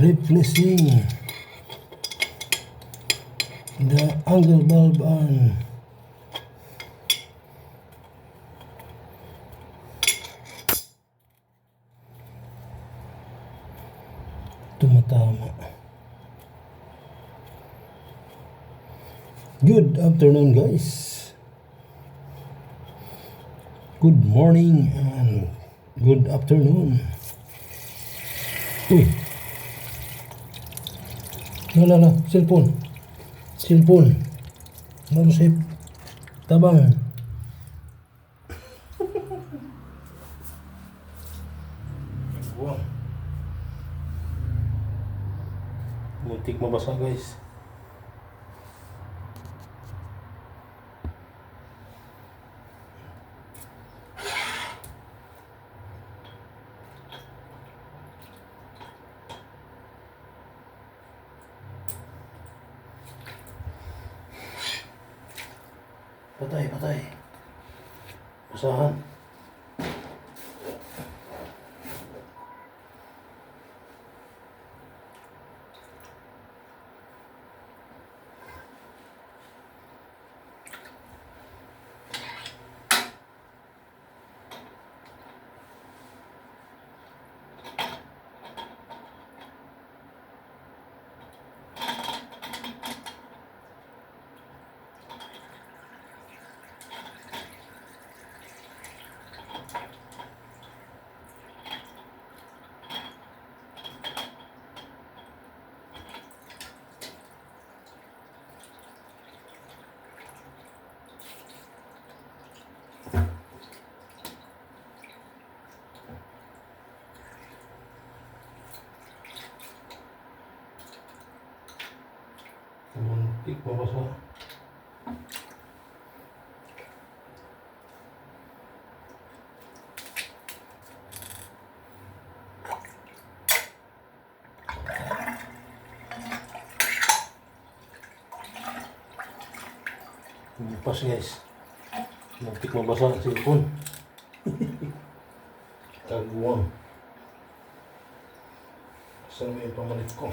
replacing the angle bulb on. Tumatama. Good afternoon guys. Good morning and good afternoon. Uy Lala, la, cellphone. Cellphone. Ano sa tabang. Muntik mabasa guys. Patay, patay. Basahan. Muntik mabasa. Lupas guys. Muntik mabasa ang cellphone. Taguan. Saan yung pamalit ko?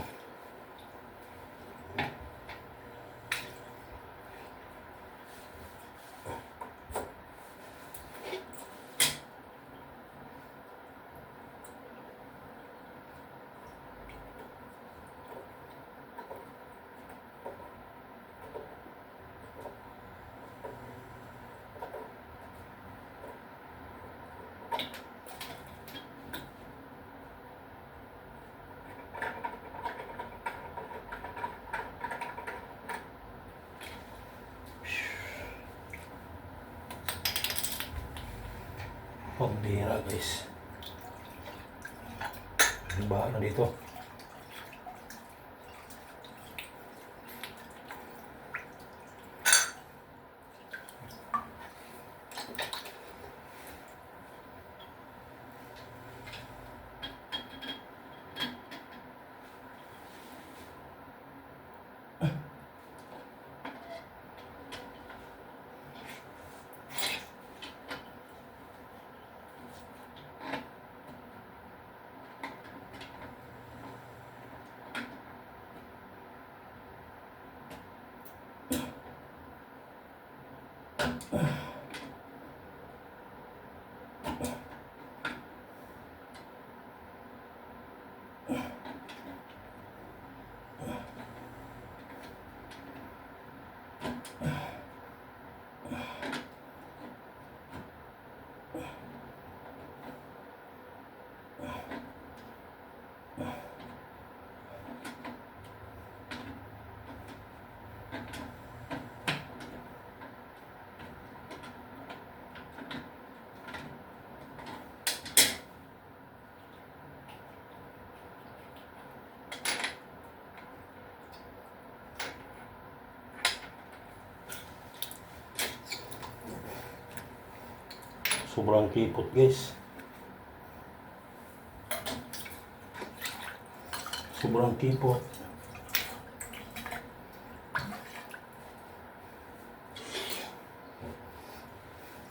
Pambira guys. Ang baha na dito. Ugh. Sobrang kipot guys. Sobrang kipot.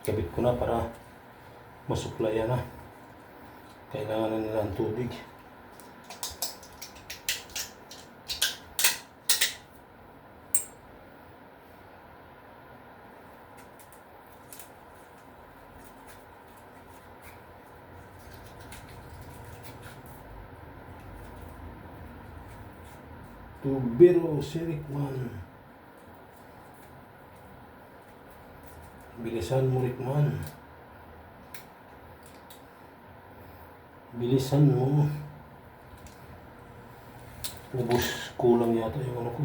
Kabit ko na para masuplayan na. Kailangan na nila ng tubig. Tubero Sirikman. Bilisan mo, Rickman. Bilisan mo. Ubus kulang yata yung ano ko.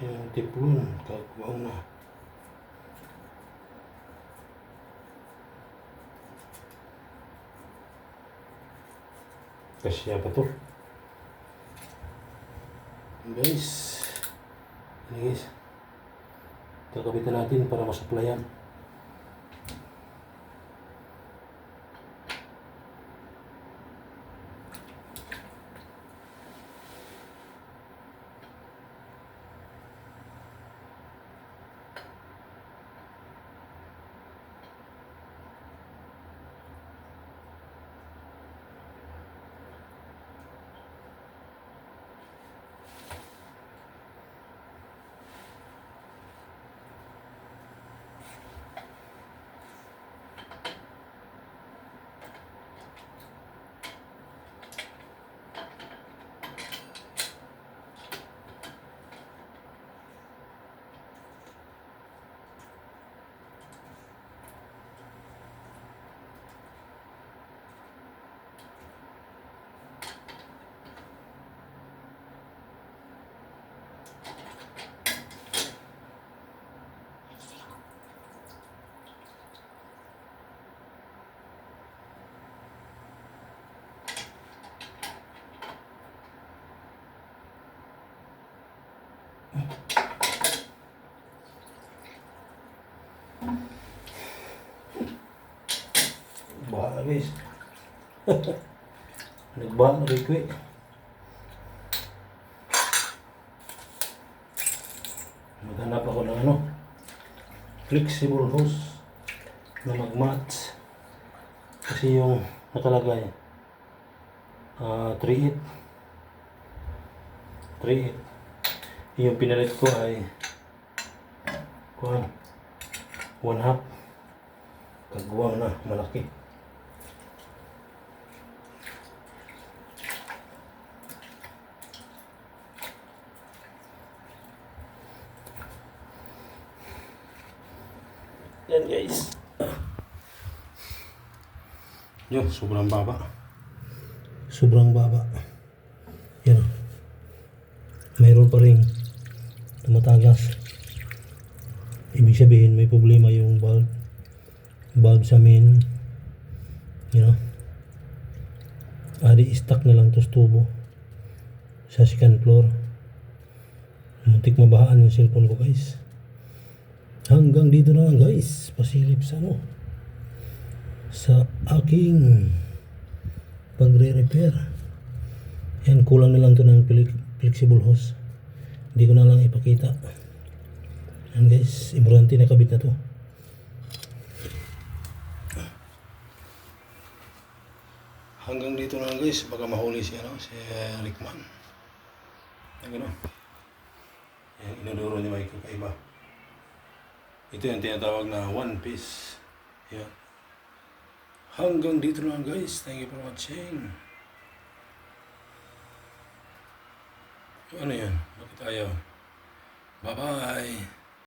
Yung tiplon, kagawa na. Kasya pa to. Guys. Ano guys? Kakabitan natin para masuplayan. Baha na guys. Nagbaha na rin ko eh. Maghanap ako ng ano. Flexible hose na mag-match. Kasi yung nakalagay ah 3.8 3.8 yung pinalit ko ay kuhan 1 half kagawang na malaki guys. Yun sobrang baba. Sobrang baba. Yan mayroon pa rin tumatagas. Ibig sabihin may problema yung bulb. Bulb sa main. You know adi stuck na lang to sa tubo sa second floor. Muntik mabahaan yung cellphone ko guys hanggang dito na lang guys. Pasilip sa ano? Sa aking pagre-repair. Yan kulang na lang to ng fle- flexible hose. Hindi ko na lang ipakita. Yan guys. Importante nakabit na to. Hanggang dito na lang guys. Baka mahuli si ano si Rickman. Yan gano'n. Yan inuduro niya may kakaiba ito yung tinatawag na one piece. Yan hanggang dito lang guys. Thank you for watching. Ano yan bakit ayaw? Bye bye